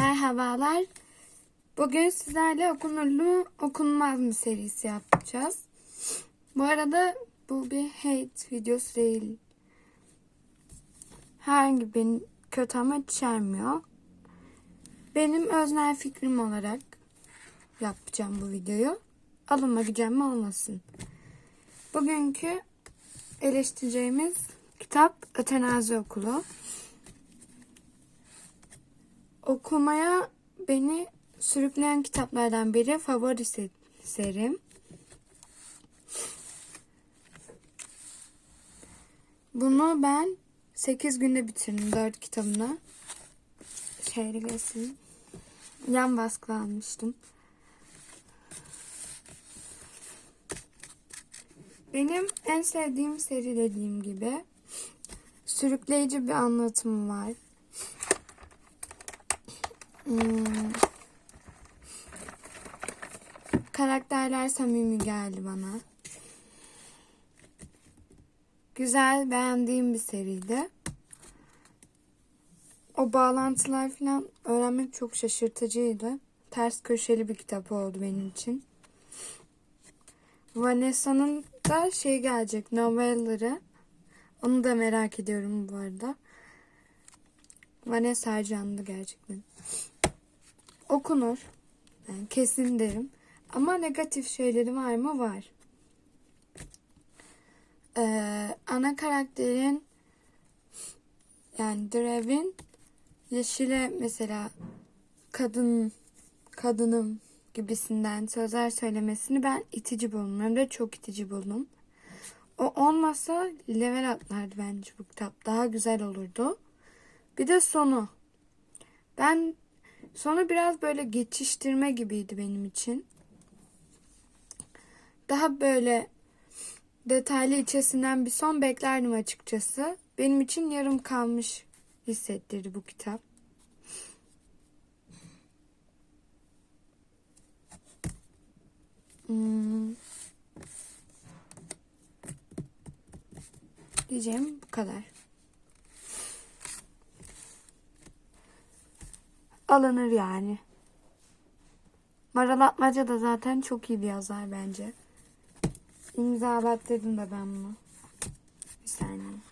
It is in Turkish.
Merhabalar. Bugün sizlerle okunur mu okunmaz mı serisi yapacağız. Bu arada bu bir hate videosu değil. Herhangi bir kötü amaç içermiyor. Benim öznel fikrim olarak yapacağım bu videoyu. Alınma gücenme olmasın. Bugünkü eleştireceğimiz kitap Ötenazi Okulu. Okumaya beni sürükleyen kitaplardan biri favori se- serim. Bunu ben 8 günde bitirdim 4 kitabını. Şöyle göstereyim. Yan baskı almıştım. Benim en sevdiğim seri dediğim gibi sürükleyici bir anlatım var. Hmm. Karakterler samimi geldi bana. Güzel, beğendiğim bir seriydi. O bağlantılar falan öğrenmek çok şaşırtıcıydı. Ters köşeli bir kitap oldu benim için. Vanessa'nın da şey gelecek, novelleri. Onu da merak ediyorum bu arada. Vanessa Ercanlı gerçekten. Okunur. Yani kesin derim. Ama negatif şeyleri var mı? Var. Ee, ana karakterin yani Drev'in Yeşil'e mesela kadın kadınım gibisinden sözler söylemesini ben itici buldum. Hem de çok itici buldum. O olmasa level atlardı bence bu kitap. Daha güzel olurdu. Bir de sonu. Ben sonu biraz böyle geçiştirme gibiydi benim için. Daha böyle detaylı içerisinden bir son beklerdim açıkçası. Benim için yarım kalmış hissettirdi bu kitap. Hmm. Diyeceğim bu kadar. Alınır yani. Maral Atmaca da zaten çok iyi bir yazar bence. İmzalattırdım da ben bunu. Bir saniye.